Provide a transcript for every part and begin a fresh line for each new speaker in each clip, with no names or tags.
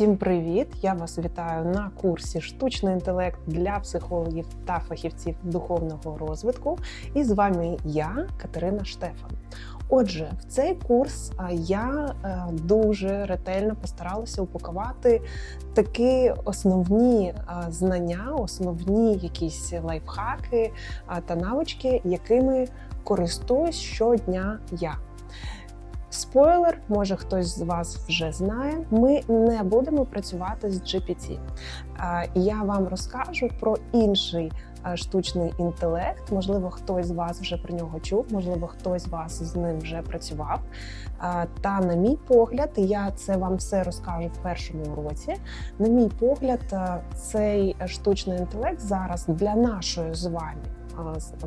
Всім привіт! Я вас вітаю на курсі Штучний інтелект для психологів та фахівців духовного розвитку. І з вами я, Катерина Штефан. Отже, в цей курс я е, дуже ретельно постаралася упакувати такі основні знання, основні якісь лайфхаки та навички, якими користуюсь щодня я. Спойлер, може хтось з вас вже знає. Ми не будемо працювати з GPT. Я вам розкажу про інший штучний інтелект. Можливо, хтось з вас вже про нього чув, можливо, хтось з вас з ним вже працював. Та, на мій погляд, я це вам все розкажу в першому уроці. На мій погляд, цей штучний інтелект зараз для нашої з вами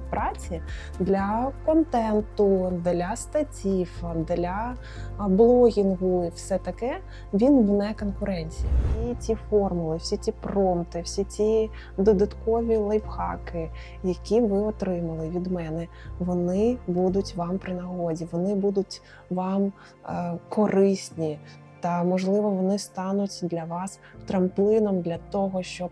праці для контенту, для статів, для блогінгу і все таке, він вне конкуренції. І ті формули, всі ті промпти, всі ті додаткові лайфхаки, які ви отримали від мене, вони будуть вам при нагоді, вони будуть вам е, корисні. Та можливо вони стануть для вас трамплином для того, щоб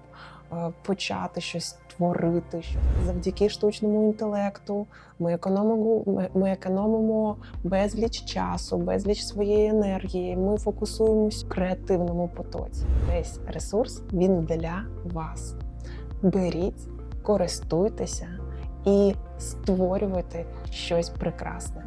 почати щось творити. Завдяки штучному інтелекту ми економимо, ми, ми економимо безліч часу, безліч своєї енергії. Ми фокусуємось в креативному потоці. Весь ресурс він для вас. Беріть, користуйтеся і створюйте щось прекрасне.